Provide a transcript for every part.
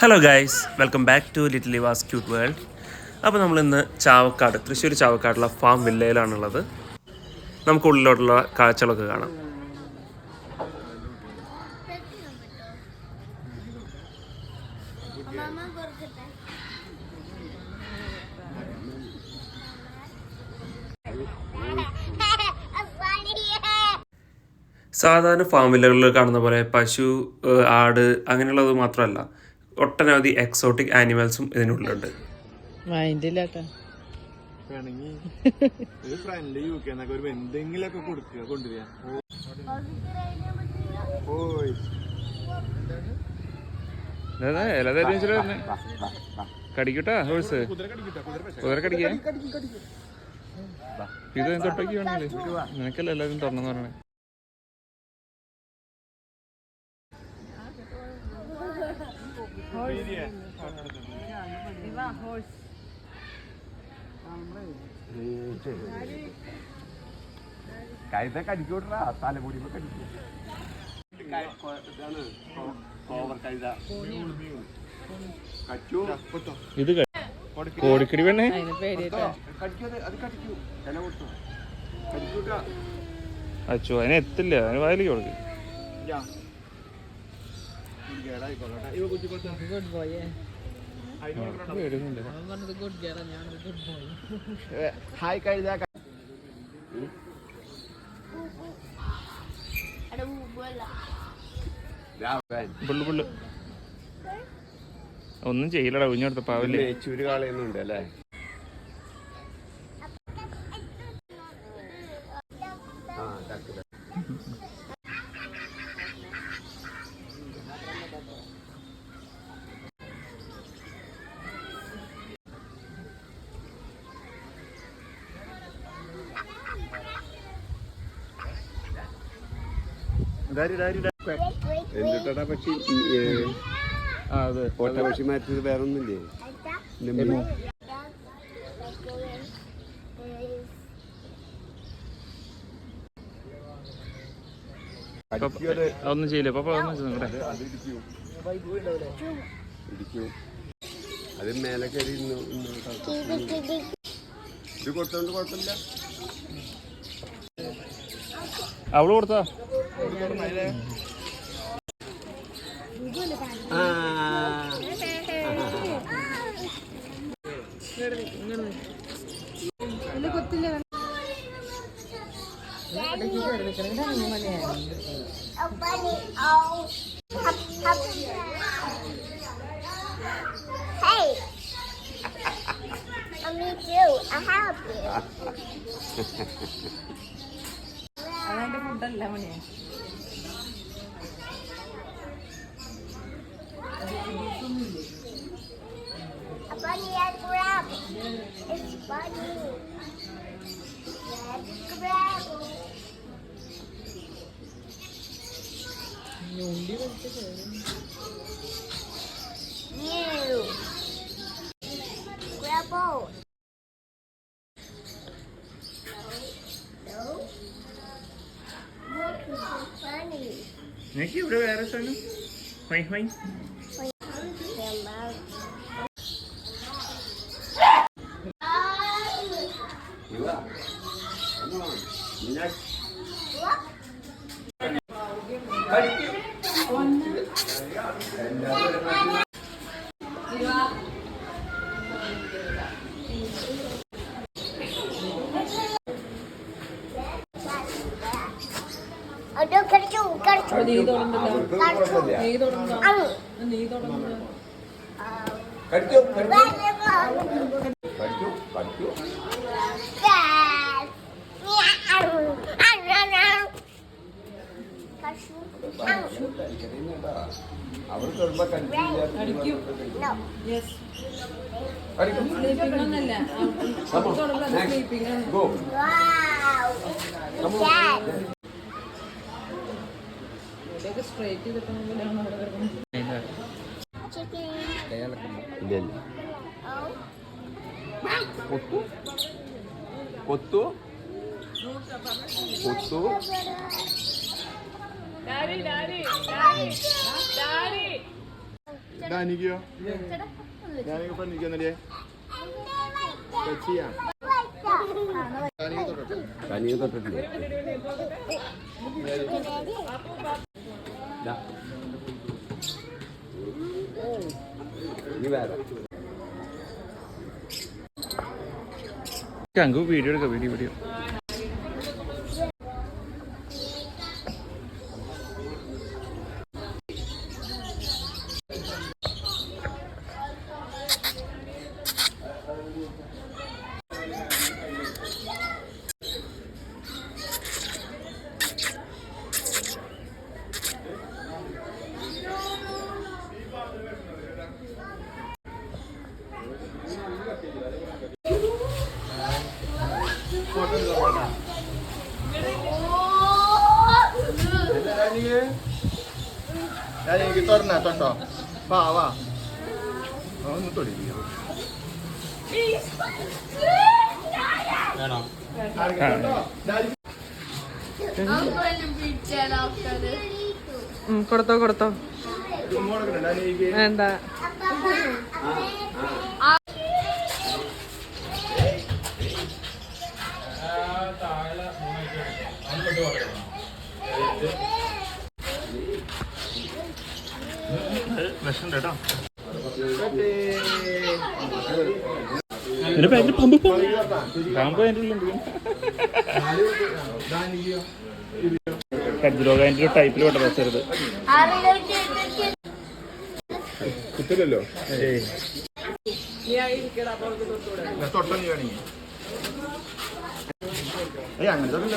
Hello guys welcome back to little was cute world അപ്പോൾ നമ്മൾ ഇന്ന് ചാവക്കാട് തൃശ്ശൂർ ചാവക്കാടുള്ള ഫാം വില്ലയിലാണുള്ളത്. നമുക്ക് ഉള്ളിലോട്ടുള്ള കാഴ്ചകളൊക്കെ കാണാം. സാധാരണ ഫാം വില്ലകളിൽ കാണുന്ന പോലെ പശു ആട് അങ്ങനെയുള്ളത് മാത്രമല്ല. ഒട്ടനവധി എക്സോട്ടിക് ആനിമൽസും ഇതിനുള്ളിലുണ്ട്. ഓയ് കടിക്കട്ടാ ഹോഴ്സ് കുതിര ഇത് തൊട്ടേക്ക് നിനക്കല്ല എല്ലാവരും തുറന്നെന്ന് പറയണേ കഴുത കടിക്കൂട്ടാ തലമുടി കടിക്കും ഇത് കോടിക്കടി വേണേ അച്ചു അതിനെ എത്തില്ല അതിന് വായിലേക്ക് കൊടുക്ക്. ഗുഡ് ബോയ് ഹായ് കഴുത ഒന്നും ചെയ്യില്ലടാ കുഞ്ഞെടുത്ത പാവല്ലേ? ചുരുകാളയൊന്നും ഉണ്ട് അല്ലേ? എന്നിട്ടാ പക്ഷി? ഓട്ട കോട്ട പക്ഷി മാറ്റത് വേറെ ഒന്നുമില്ലേ ഒന്നും ചെയ്യില്ല. പപ്പ അതൊന്നും ചെയ്തു നിങ്ങളുടെ അത് ഇടിക്കും ഇടിക്കും അത് മേലെ കയറി ഇന്ന് ഇന്ന് ഇത് കൊടുത്തോണ്ട് കുഴപ്പമില്ല. അവൾ കൊടുത്താ Oh. Uh. അതെന്റെ ഫുഡല്ല മണിയെ A bunny and grab. It's bunny. Let's grab. ഞുണ്ടി വലിച്ച് You. Grab both. No. Look, it's so funny. എനിക്ക് ഇവിടെ വേറെ സ്ഥലം ഹൈ ഹൈ അത് ang. Kadisu. Ang. അവർ തൊടുമ്പോ കടിക്കില്ല സ്ട്രൈറ്റ് ചെയ്തിട്ടാണ് അവിടെ വരുന്നത്. കൊത്തു കൊത്തു കൊത്തു ഡാനിക്കോ ഡാനിക്ക് പെണ്ണിക്കോ എന്നിട്ടേ ചെയ്യാം ഡാനിക്ക് തൊട്ടിട്ടില്ല ഞങ്ങൾക്ക് വീഡിയോ എടുക്കാം വീഡിയോ വീഡിയോ ഡാനിക്ക് ഡാനിക്ക് തുറന്നാ തൊട്ടോ വാ വാ ഒന്ന് തൊടിക്കുക കൊടുത്തോ കൊടുത്തോ. വേണ്ട. വിഷം കേട്ടോ ഇതിന്റെ പേരിൽ പമ്പ് പാമ്പ് അതിന്റെ ഉള്ളിലുണ്ട് കജ്രോഗ അതിന്റെ ഒരു ടൈപ്പിൽ പെട്ട വെച്ചത് കുത്തില്ലല്ലോ തൊട്ടോ നീ വേണമെങ്കിൽ ഏയ് അങ്ങനെ തൊട്ടില്ല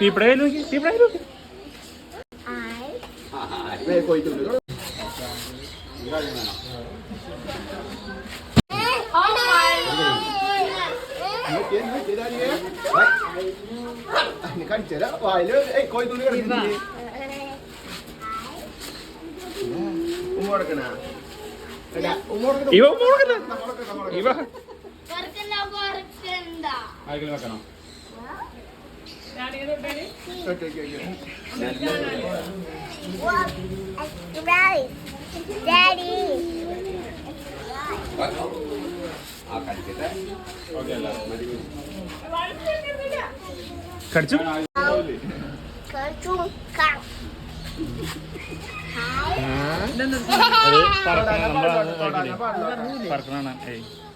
പീപ്പടെ കാണിച്ചരാ വായിൽ കോഴിത്തുള്ളി കിടക്കുന്നില്ലേ ഉമ്മ കൊടുക്കണ ഉമ്മ കൊടുക്കണ ഇവ മോളല്ല ഇവ Daddy. കടിച്ചു Kacungkang.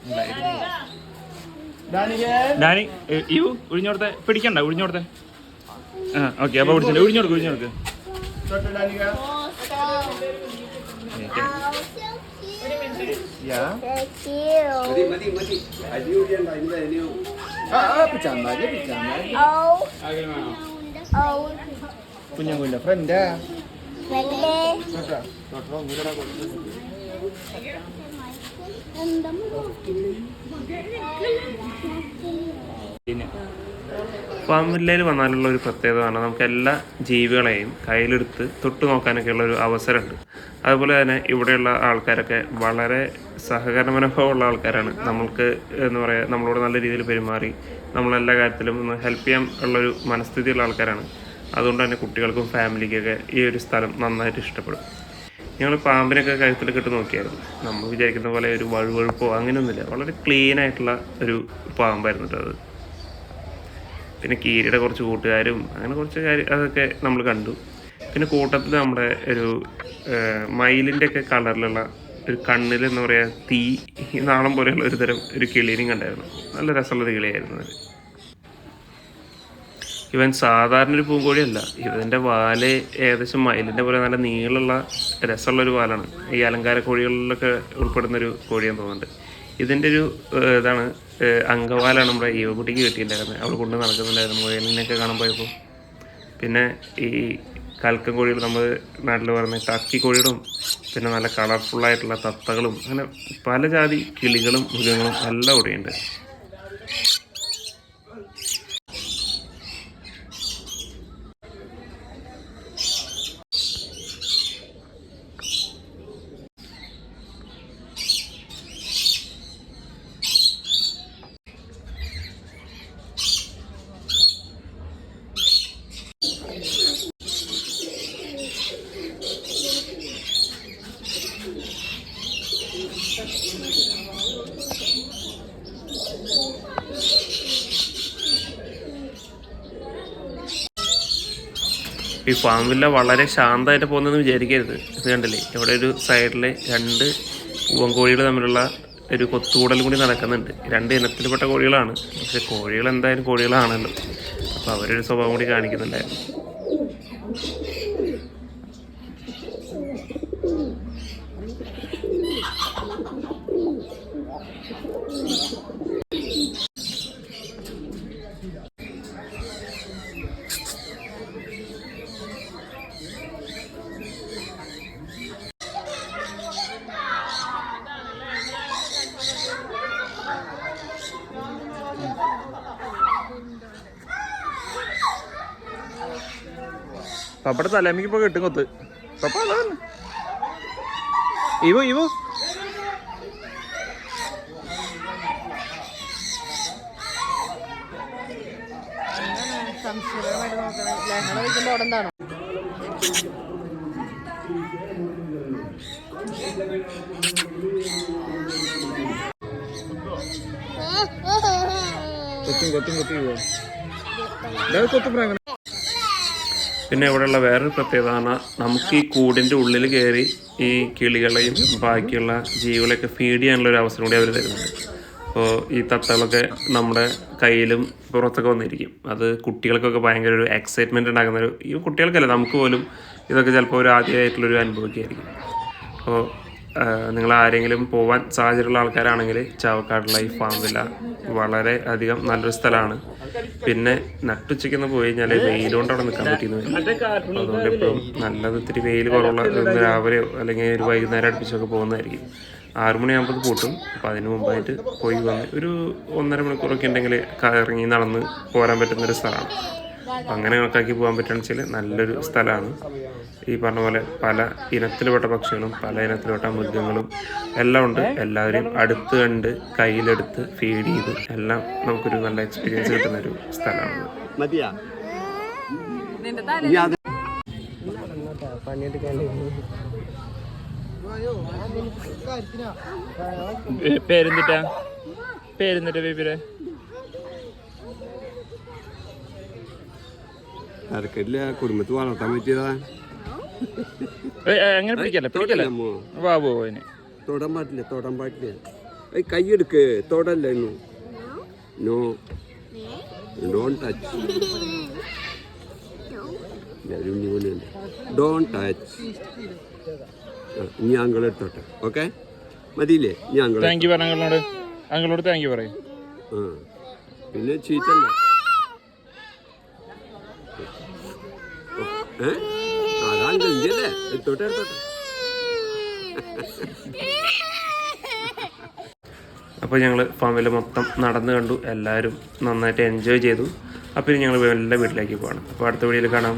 ഉണ്ടായിരുന്നു ഡാനി ഇവു ഒഴിഞ്ഞോടത്തെ പിടിക്കണ്ട ഒഴിഞ്ഞോടത്തെ ആ ഓക്കെ അപ്പൊ പിടിച്ചില്ല ഒഴിഞ്ഞോടുക്ക് ഒഴിഞ്ഞോടുക്ക് Kecil. മതി മതി അരി കൂടിയണ്ട ah, pecah ആ pecah പിച്ചാന്നാൽ Oh. Oh. കുഞ്ഞാങ്കുഞ്ഞ ഫ്രണ്ടാ Bende. പിന്നെ. വില്ലയിൽ വന്നാലുള്ള ഒരു പ്രത്യേകതയാണ് നമുക്ക് എല്ലാ ജീവികളെയും കയ്യിലെടുത്ത് തൊട്ട് നോക്കാനൊക്കെയുള്ള ഒരു അവസരമുണ്ട്. അതുപോലെ തന്നെ ഇവിടെയുള്ള ആൾക്കാരൊക്കെ വളരെ സഹകരണ മനോഭാവമുള്ള ആൾക്കാരാണ്. നമ്മൾക്ക് എന്ന് പറയുക നമ്മളോട് നല്ല രീതിയിൽ പെരുമാറി നമ്മളെല്ലാ കാര്യത്തിലും ഒന്ന് ഹെൽപ്പ് ചെയ്യാൻ ഉള്ളൊരു മനസ്ഥിതിയുള്ള ആൾക്കാരാണ്. അതുകൊണ്ട് തന്നെ കുട്ടികൾക്കും ഫാമിലിക്കൊക്കെ ഈ ഒരു സ്ഥലം നന്നായിട്ട് ഇഷ്ടപ്പെടും. ഞങ്ങൾ പാമ്പിനൊക്കെ കഴുത്തിൽ കെട്ട് നോക്കിയായിരുന്നു. നമ്മൾ വിചാരിക്കുന്ന പോലെ ഒരു വഴുവഴുപ്പോ അങ്ങനെയൊന്നുമില്ല. വളരെ ക്ലീൻ ആയിട്ടുള്ള ഒരു പാമ്പായിരുന്നു അത്. പിന്നെ കീരിയുടെ കുറച്ച് കൂട്ടുകാരും അങ്ങനെ കുറച്ച് കാര്യം അതൊക്കെ നമ്മൾ കണ്ടു. പിന്നെ കൂട്ടത്തിൽ നമ്മുടെ ഒരു മയിലിന്റെ ഒക്കെ കളറിലുള്ള ഒരു കണ്ണിൽ എന്ന് പറയുക തീ നാളം പോലെയുള്ള ഒരു തരം ഒരു കിളീനും കണ്ടായിരുന്നു. നല്ല രസമുള്ളൊരു കിളിയായിരുന്നു അത് ഇവൻ സാധാരണ ഒരു പൂങ്കോഴിയല്ല. ഇവന്റെ വാൽ ഏകദേശം മയിലിന്റെ പോലെ നല്ല നീളമുള്ള രസമുള്ള ഒരു വാലാണ്. ഈ അലങ്കാര കോഴികളിലൊക്കെ ഉൾപ്പെടുന്ന ഒരു കോഴിയെന്ന് തോന്നുന്നുണ്ട്. ഇതിന്റെ ഒരു ഇതാണ് അങ്കവാലാണ് നമ്മുടെ ഈവക്കുട്ടിക്ക് കിട്ടിയിട്ടുണ്ടായിരുന്നത്. അവൾ കൊണ്ട് നടക്കുന്നുണ്ടായിരുന്നു മുയലിനെയൊക്കെ കാണാൻ പോയപ്പോൾ പിന്നെ ഈ കൽക്കൻ കോഴികൾ നമ്മൾ നാട്ടിൽ പറയുന്ന ടർക്കി കോഴികളും പിന്നെ നല്ല കളർഫുള്ളായിട്ടുള്ള തത്തകളും അങ്ങനെ പല ജാതി കിളികളും മൃഗങ്ങളും എല്ലാം ഇവിടെയുണ്ട് ഈ ഫാം വില്ല വളരെ ശാന്തമായിട്ട് പോകുന്നതെന്ന് വിചാരിക്കരുത്. ഇത് കണ്ടില്ലേ? ഇവിടെ ഒരു സൈഡിൽ രണ്ട് പൂവൻകോഴികൾ തമ്മിലുള്ള ഒരു കൊത്തുകൂടൽ കൂടി നടക്കുന്നുണ്ട്. രണ്ട് ഇനത്തിൽപ്പെട്ട കോഴികളാണ്. പക്ഷെ കോഴികൾ എന്തായാലും കോഴികളാണല്ലോ. അപ്പോൾ അവരൊരു സ്വഭാവം കൂടി കാണിക്കുന്നുണ്ടായിരുന്നു. പപ്പയുടെ തലമിക്ക് ഇപ്പൊ കിട്ടും കൊത്ത്. പപ്പ ഇവോ ഇവോ സംശയമായിട്ട് നോക്കണം ലഹള വയ്ക്കുമ്പോൾ അവിടെ എന്താണോ കൊത്തും കൊത്തും കൊത്തി കൊത്തും പ്രാങ്കണ പിന്നെ ഇവിടെയുള്ള വേറൊരു പ്രത്യേകത നമുക്ക് ഈ കൂടിന്റെ ഉള്ളിൽ കയറി ഈ കിളികളെയും ബാക്കിയുള്ള ജീവികളെയൊക്കെ ഫീഡ് ചെയ്യാനുള്ള ഒരു അവസരം കൂടി അവർ തരുന്നുണ്ട്. അപ്പോൾ ഈ തത്തകളൊക്കെ നമ്മുടെ കയ്യിലും പുറത്തൊക്കെ വന്നിരിക്കും. അത് കുട്ടികൾക്കൊക്കെ ഭയങ്കര ഒരു എക്സൈറ്റ്മെന്റ് ഉണ്ടാക്കുന്ന ഒരു ഈ കുട്ടികൾക്കല്ല നമുക്ക് പോലും ഇതൊക്കെ ചിലപ്പോൾ ഒരു ആദ്യമായിട്ടുള്ളൊരു അനുഭവമൊക്കെ ആയിരിക്കും. അപ്പോൾ നിങ്ങൾ ആരെങ്കിലും പോവാൻ സാഹചര്യമുള്ള ആൾക്കാരാണെങ്കിൽ ചാവക്കാടുള്ള ഈ ഫാം വില്ല വളരെ അധികം നല്ലൊരു സ്ഥലമാണ്. പിന്നെ നട്ടുച്ചയ്ക്കൊന്ന് പോയി കഴിഞ്ഞാൽ വെയിൽ അവിടെ നിൽക്കാൻ പറ്റിയെന്ന് വരും. അതുകൊണ്ട് ഇപ്പം നല്ലത് ഇത്തിരി വെയിൽ കുറവുള്ള രാവിലെയോ അല്ലെങ്കിൽ ഒരു വൈകുന്നേരം അടുപ്പിച്ചൊക്കെ പോകുന്നതായിരിക്കും. ആറുമണിയാകുമ്പോൾ പൂട്ടും. അപ്പോൾ അതിന് മുമ്പായിട്ട് പോയി വന്ന് ഒരു ഒന്നര മണിക്കൂറൊക്കെ ഉണ്ടെങ്കിൽ ഇറങ്ങി നടന്ന് പോരാൻ പറ്റുന്നൊരു സ്ഥലമാണ്. അങ്ങനെ കണക്കാക്കി പോകാൻ പറ്റുകയാണെന്ന് വെച്ചാൽ നല്ലൊരു സ്ഥലമാണ്. ഈ പറഞ്ഞ പോലെ പല ഇനത്തിൽപ്പെട്ട പക്ഷികളും പല ഇനത്തിൽപ്പെട്ട മൃഗങ്ങളും എല്ലാം ഉണ്ട്. എല്ലാവരെയും അടുത്ത് കണ്ട് കയ്യിലെടുത്ത് ഫീഡ് ചെയ്ത് എല്ലാം നമുക്കൊരു നല്ല എക്സ്പീരിയൻസ് കിട്ടുന്ന ഒരു സ്ഥലമാണ് പേരെന്തിട്ടാ? പേരെന്തിട്ടാ ബേബിരെ അരക്കട്ടില്ല കുടുംബത്ത് വളർത്താൻ പറ്റിയതാ? അങ്ങനെ പിടിക്കല്ലേ അതിന് തൊടാൻ പാടില്ല തൊടാൻ പാടില്ല. ഏയ് കൈയെടുക്ക് തൊടല്ല no. Don't touch don't touch ഇനി അങ്കിൾ എടുത്തോട്ടെ ഓക്കെ? മതിയില്ലേ? ഇനി അങ്കിൾ താങ്ക് യു പറ താങ്ക് യു പറയും. പിന്നെ ചീറ്റണ്ട ഏ? അതാ അങ്കിളിന്റെ അല്ലേ എടുത്തോട്ടെ എടുത്തോട്ടെ അപ്പോൾ ഞങ്ങൾ ഫാമിലി മൊത്തം നടന്നു കണ്ടു. എല്ലാവരും നന്നായിട്ട് എൻജോയ് ചെയ്തു. അപ്പോൾ ഇനി ഞങ്ങൾ എല്ലാ വീട്ടിലേക്ക് പോകണം അപ്പോൾ അടുത്ത വീഡിയോയിൽ കാണാം.